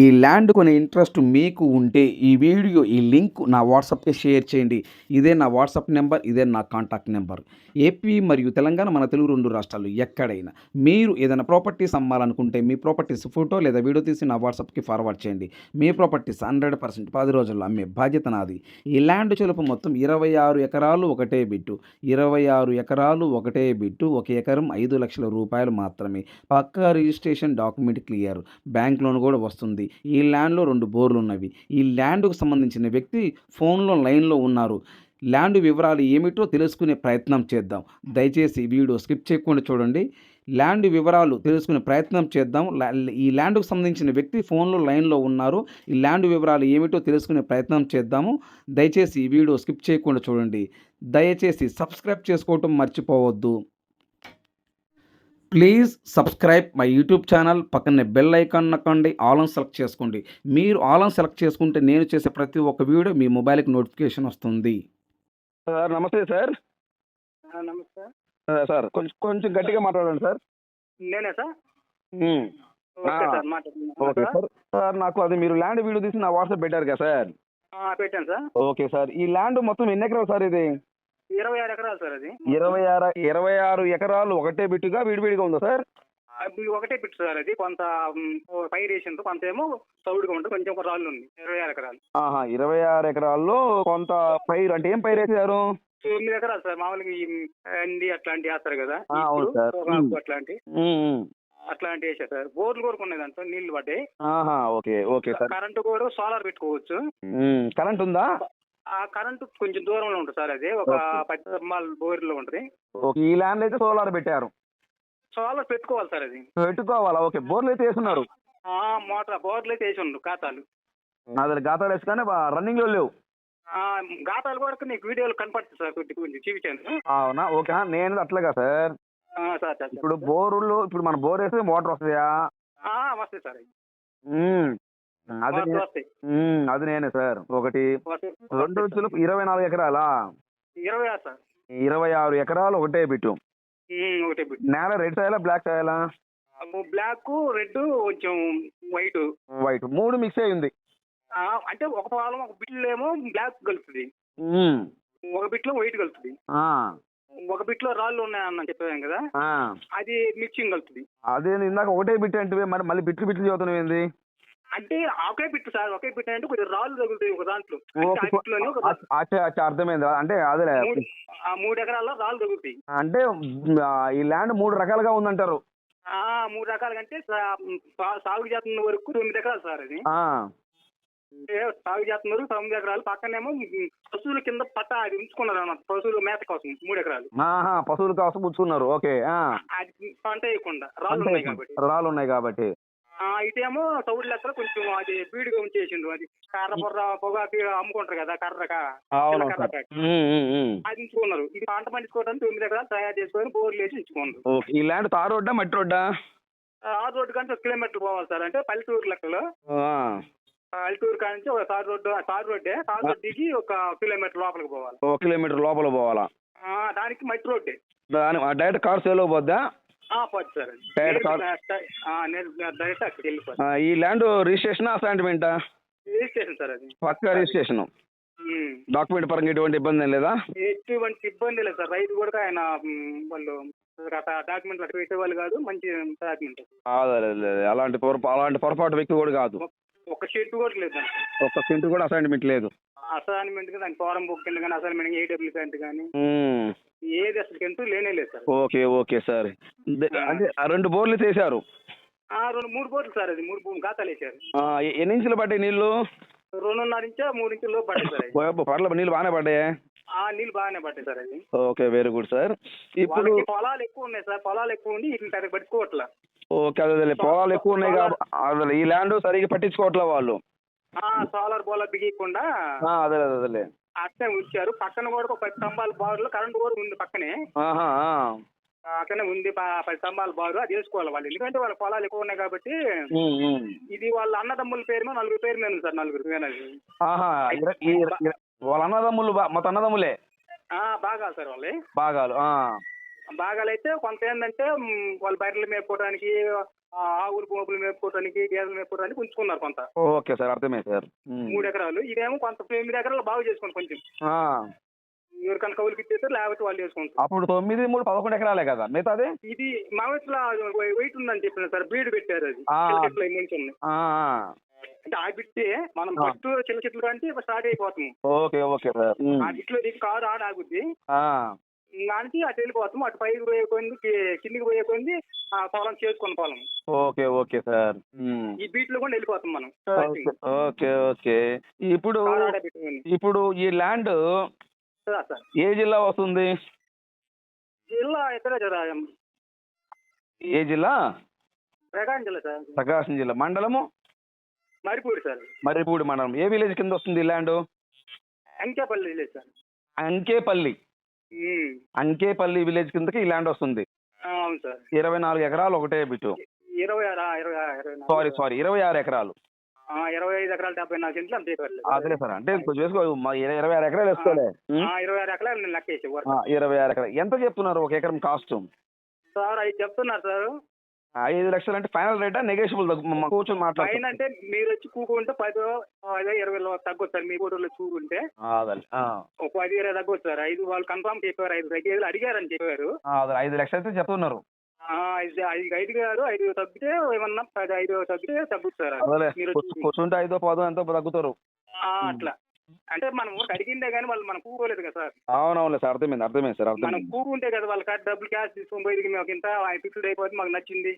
ఈ ల్యాండ్ కొనే ఇంట్రెస్ట్ మీకు ఉంటే ఈ వీడియో ఈ లింక్ నా వాట్సాప్కి షేర్ చేయండి. ఇదే నా వాట్సాప్ నెంబర్ ఇదే నా కాంటాక్ట్ నెంబర్. ఏపీ మరియు తెలంగాణ మన తెలుగు రెండు రాష్ట్రాలు ఎక్కడైనా మీరు ఏదైనా ప్రాపర్టీస్ అమ్మాలనుకుంటే మీ ప్రాపర్టీస్ ఫోటో లేదా వీడియో తీసి నా వాట్సాప్కి ఫార్వర్డ్ చేయండి. మీ ప్రాపర్టీస్ హండ్రెడ్ పర్సెంట్ పది రోజుల్లో అమ్మే బాధ్యత నాది. ఈ ల్యాండ్ చెలుపు మొత్తం ఇరవై ఆరు ఎకరాలు ఒకటే బిట్టు. ఇరవై ఆరు ఎకరాలు ఒకటే బిట్టు. ఒక ఎకరం ఐదు లక్షల రూపాయలు మాత్రమే. పక్కా registration document clear. Bank loan కూడా వస్తుంది. ఈ ల్యాండ్లో రెండు బోర్లు ఉన్నవి ఈ ల్యాండ్కు సంబంధించిన వ్యక్తి ఫోన్లో లైన్లో ఉన్నారు. ల్యాండ్ వివరాలు ఏమిటో తెలుసుకునే ప్రయత్నం చేద్దాం. దయచేసి వీడియో స్కిప్ చేయకుండా చూడండి. ల్యాండ్ వివరాలు తెలుసుకునే ప్రయత్నం చేద్దాం. ఈ ల్యాండ్కు సంబంధించిన వ్యక్తి ఫోన్లో లైన్లో ఉన్నారు. ఈ ల్యాండ్ వివరాలు ఏమిటో తెలుసుకునే ప్రయత్నం చేద్దాము. దయచేసి ఈ వీడియో స్కిప్ చేయకుండా చూడండి. దయచేసి సబ్స్క్రైబ్ చేసుకోవటం మర్చిపోవద్దు. Please subscribe my YouTube channel. పక్కనే బెల్ ఐకాన్ నొక్కండి. ఆల్ ఆన్ సెలెక్ట్ చేసుకోండి. మీరు ఆల్ ఆన్ సెలెక్ట్ చేసుకుంటే నేను చేసే ప్రతి ఒక్క వీడియో మీ మొబైల్కి నోటిఫికేషన్ వస్తుంది. సార్ నమస్తే సార్. నమస్తే. సార్ కొంచెం కొంచెం గట్టిగా మాట్లాడండి సార్. నేనే సార్. Okay sir. సార్ నాకు అది మీరు ల్యాండ్ వీడియో తీసి నా వాట్సాప్ పెట్టారు కదా సార్. ఆ, పెట్టాను సార్. Okay sir. ఈ ల్యాండ్ మొత్తం ఎన్ని ఎకరాలు సార్ ఇది? ఇరవై ఆరు ఎకరాలు సార్ అది. ఇరవై ఆరు ఇరవై ఆరు ఎకరాలు ఒకటే బిట్టుగా విడివిడిగా ఉందా సార్? అది ఒకటే పిట్టు సార్ అది. కొంత పైరు వేసిండ్రు కొంత ఏమో చౌడుగా ఉంటుంది. కొంచెం ఒక రాళ్ళు ఉంది. ఇరవై ఆరు ఎకరాలు. ఆహా ఇరవై ఆరు ఎకరాల్లో కొంత పైరు అంటే ఏం పైరు వేసారు తొమ్మిది ఎకరాలు సార్. మామూలుగా ఈ అండి అట్లాంటివి వేస్తారు కదా. అవును సార్. అట్లాంటి. అట్లాంటివి. వేసారు సార్. బోర్లు కొరుకున్నాయి దాంట్లో నీళ్ళు పడ్డాయి. ఆహా ఓకే ఓకే సార్. కరెంటు కూడా సోలార్ పెట్టుకోవచ్చు. కరెంట్ ఉందా? ఆ కరెంటు కొంచెం దూరంలో ఉంటుంది సార్ అది. ఒక. పది స్తంభాల బోర్లో ఉంటుంది. ఈ ల్యాండ్ అయితే సోలార్ పెట్టారు. సోలార్ పెట్టుకోవాలి సార్ అది. పెట్టుకోవాలా? ఓకే. బోర్లు అయితే వేస్తున్నారు ఆ మోటార్ బోర్లు అయితే వేసి ఉండు ఖాతాలు అదే గాతాలు వేసుకొని రన్నింగ్లో లేవు. ఆ, గాతాలు కూడా నీకు వీడియోలు కనపడుతుంది సార్ కొద్ది కొంచెం చూపించాను అవునా? ఓకే. నేను అట్లాగా సార్. ఇప్పుడు బోరులో ఇప్పుడు మన బోర్ వేస్తే మోటార్ వస్తాయా ఆ, వస్తాయి సార్ అది నేనే సార్. ఒకటి. రెండు వచ్చులు ఇరవై నాలుగు ఎకరాలా? ఇరవై ఆరు సార్. ఇరవై ఆరు ఎకరాలు ఒకటే బిట్టు. ఒకటే నేల రెడ్ సాయలా బ్లాక్ సాయలా? బ్లాక్ రెడ్ కొంచెం వైట్. వైట్. మూడు మిక్స్ అయి ఉంది. అంటే ఒక పొలం ఒక బిట్లో ఏమో బ్లాక్ కలుస్తుంది. ఒక బిట్లో వైట్ కలుస్తుంది. ఆ, ఒక బిట్లో రాళ్ళు ఉన్నాయన్న చెప్పాను కదా. అది మిక్సింగ్ కలుస్తుంది. అదే ఇందాక ఒకటే బిట్ అంటే మరి మళ్ళీ బిట్లు బిట్లు చదువుతున్నావు ఏంది? అంటే ఒకే బిట్ సార్ ఒకే బిట్ అంటే కొద్దిగా రాళ్ళు తగులుతాయి ఒక దాంట్లో. అర్థమైంది? అంటే అదే మూడు ఆ మూడు ఎకరాల్లో రాళ్ళు తగులుతాయి. అంటే ఈ ల్యాండ్ మూడు రకాలుగా ఉందంటారు. ఆ మూడు రకాలుగా అంటే సాగు చేస్తున్న వరకు తొమ్మిది ఎకరాలు సార్ అది. సాగు చేస్తున్న వరకు తొమ్మిది ఎకరాలు. పక్కనేమో పశువుల కింద పట్ట అది ఉంచుకున్నారు అన్నమాట పశువుల మేత కోసం మూడు ఎకరాలు. పశువుల కోసం పుచ్చుకున్నారు ఓకే పంట వేయకుండా. రాళ్ళు ఉన్నాయి కాబట్టి. రాళ్ళు ఉన్నాయి కాబట్టి. ఇటేమో తౌడు లెక్కలో కొంచెం అది బీడుగా ఉంచేసిండు అది కర్ర బొర్ర పొగాకి అమ్ముకుంటారు కదా కర్రక. అది ఉంచుకున్నారు. ఇది పంట పండించుకోవడానికి తొమ్మిది ఎకరాలు తయారు చేసుకొని బోర్లు వేసి ఉంచుకున్నారు. ఈ ల్యాండ్ తార్ రోడ్డా మట్టి రోడ్డా? ఆ రోడ్డు కానీ ఒక కిలోమీటర్ పోవాలి సార్. అంటే పల్లెటూరు లెక్కలో. పల్లెటూరు కాడ నుంచి ఒక tar road tar రోడ్డే. Tar road దిగి ఒక కిలోమీటర్ లోపలికి పోవాలి. ఒక కిలోమీటర్ లోపల పోవాలా? దానికి మట్టి రోడ్డే. దాని డైరెక్ట్ కార్ సేల్ పోద్దా ఈ ల్యాండ్ రిజిస్ట్రేషన్ అసైన్మెంటా రిజిస్ట్రేషన్ సార్ అది. పక్క రిజిస్ట్రేషన్. డాక్యుమెంట్ పరంగా ఎటువంటి ఇబ్బంది లేదా? ఎటువంటి ఇబ్బంది లేదు సార్. రైతు కూడా ఆయన వాళ్ళు డాక్యుమెంట్లు అటు పెట్టేవాళ్ళు కాదు మంచి డాక్యుమెంట్. అలాంటి పొరపా అలాంటి పొరపాటు వ్యక్తి కూడా కాదు. ఒక షీట్ కూడా లేదు. ఒక్క సెంట్ కూడా అసైన్మెంట్ లేదు. అసైన్మెంట్ దాని ఫారం బుక్ కింద కానీ అసైన్మెంట్ ఏడబ్ల్యూ కానీ. ఏది అసలు కంటూ లేనే లేదు సార్. Okay okay sir. అంటే రెండు బోర్లు చేశారు ఆ, రెండు మూడు బోట్లు సార్ అది మూడు బోర్లు ఖాతాలు వేసారు ఆ, ఎ- ఎన్ని ఇంచులు పడ్డాయి నీళ్ళు రెండున్నర ఇంచా మూడు ఇంచులు లోపు పడ్డాయి సార్ అది. పర్లేదు నీళ్ళు బాగానే పడ్డాయి? ఆ నీళ్ళు బాగానే పడ్డాయి సార్ అది. Okay very good sir. ఇప్పుడు వాళ్ళకి పొలాలు ఎక్కువ ఉన్నాయి సార్ పొలాలు ఎక్కువ ఉండి వీటిని పెద్ద పట్టుకోవట్లా. ఓకే అదే పొలాలు ఎక్కువ ఉన్నాయి కాబట్టి ఈ ల్యాండ్ సరిగ్గా పట్టించుకోవట్లే వాళ్ళు. సోలార్ బోలా బిగియకుండా అదే అదే అదేలే. అట్లే ఉంచారు. పక్కన కూడా ఒక పది స్తంభాల బారులో కరెంట్ కూడా ఉంది పక్కనే. అక్కడనే ఉంది పది స్తంభాల బారు. అది వేసుకోవాలి వాళ్ళు. ఎందుకంటే వాళ్ళ పొలాలు ఎక్కువ ఉన్నాయి కాబట్టి. ఇది వాళ్ళ అన్నదమ్ముల పేరు మీద నలుగురు పేరు మీద సార్ నలుగురు వాళ్ళ అన్నదమ్ములు మొత్తం అన్నదమ్ములే? ఆ, బాగా సార్ వాళ్ళు బాగాలు ఆ. బాగాలైతే కొంత ఏంటంటే వాళ్ళ బర్రెలు మేపుకోవడానికి ఆవులు పోపులు మేపుకోవడానికి గేదెలు మేపుకోవడానికి ఉంచుకున్నారు కొంత. ఓకే సార్ అర్థమైంది సార్. మూడు ఎకరాలు. ఇదేమో కొంత ఎనిమిది ఎకరాలు బాగు చేసుకోండి కొంచెం. ఎవరికైనా కౌలుకి ఇచ్చేస్తారు లేకపోతే వాళ్ళు చేసుకుంటారు. అప్పుడు తొమ్మిది మూడు పదకొండు ఎకరాలే కదా. మిగతాది? ఇది మా వయసులో వెయిట్ ఉందని చెప్పిన సార్ బీడు పెట్టారు అది. అంటే ఆ బిట్టే మనం. ఫస్ట్ చిల్ల చెట్లు కంటే స్టార్ట్ అయిపోతాము. Okay okay sir. ఆ బిట్లో కారు ఆడ ఆగుద్ది. దానికి అటు వెళ్ళిపోతాం అటు పైకి పోయే కొంది కిందికి పోయే కొంది ఆ పొలం చేసుకున్న పొలం. Okay okay sir. ఈ బీట్లో కూడా వెళ్ళిపోతాం మనం. ఓకే ఓకే ఇప్పుడు ఇప్పుడు ఈ ల్యాండ్ ఏ జిల్లా వస్తుంది? జిల్లా ఎక్కడ జరా ఏ జిల్లా? ప్రకాశం జిల్లా సార్. ప్రకాశం జిల్లా. మండలము? మరిపూడి సార్. మర్రిపూడి మండలం. ఏ విలేజ్ కింద వస్తుంది ఈ land? Ankepalli village sir. Ankepalli. Ankepalli village కిందకి ఈ ల్యాండ్ వస్తుంది. ఆ, అవును సార్. ఇరవై నాలుగు ఎకరాలు ఒకటే బిటు ఇరవై ఆరు ఇరవై. సారీ సారీ ఇరవై ఆరు ఎకరాలు. ఆ, ఇరవై ఐదు ఎకరాలు డెబ్బై నాలుగు సెంట్లు అంతే సార్. అదే సార్ అంటే కొంచెం వేసుకో ఇరవై ఆరు ఎకరాలు వేసుకోలే. ఇరవై ఆరు ఎకరాలు ఇరవై ఆరు ఎకరాలు. ఎంత చెప్తున్నారు ఒక ఎకరం కాస్ట్? సార్ అవి చెప్తున్నారు సార్. ఐదు లక్షలు అంటే ఫైనల్ రేటా? నెగోషియబుల్ కూర్చొని మాట్లాడుతున్నాం అంటే మీరు వచ్చి కూకుంటే పదో ఇరవై తగ్గొచ్చు సార్ మీ ఫోటోలో కూకుంటే ఒక పది ఇరవై తగ్గొచ్చు సార్ ఐదు వాళ్ళు కన్ఫర్మ్ చెప్పారు ఐదు తగ్గేది అడిగారని చెప్పారు ఐదు లక్షలు అయితే చెప్తున్నారు. ఐదు ఐదు ఐదు గారు ఐదు తగ్గితే ఏమన్నా పది ఐదు తగ్గితే అదే. మీరు కూర్చుంటే ఐదో పదో ఎంతో తగ్గుతారు. అట్లా. అంటే మనం ఊరికి అడిగిందే కానీ వాళ్ళు మనం కూకోలేదు కదా సార్. అవునవునులే సార్ అర్థమైంది అర్థమైంది సార్ మనం కూకుంటే కదా వాళ్ళ కాడ డబ్బులు క్యాష్ తీసుకొని పోయి మాకు ఇంత ఫిక్స్డ్ అయిపోతే మాకు నచ్చింది.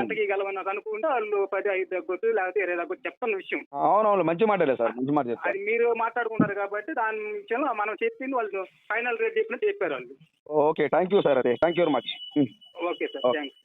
ఎంతకి గెలవని నాకు అనుకుంటే వాళ్ళు పది ఐదు తగ్గొచ్చు లేకపోతే ఇరవై తగ్గొచ్చు చెప్తున్న విషయం. అవునవును మంచి మాటలే సార్ మంచి మాట అది మీరు మాట్లాడుకుంటారు కాబట్టి దాని విషయంలో మనం చెప్పింది వాళ్ళు ఫైనల్ రేట్ చెప్పినట్టు చెప్పారు వాళ్ళు. ఓకే థ్యాంక్ యూ సార్ అదే. Thank you very much okay sir. Thanks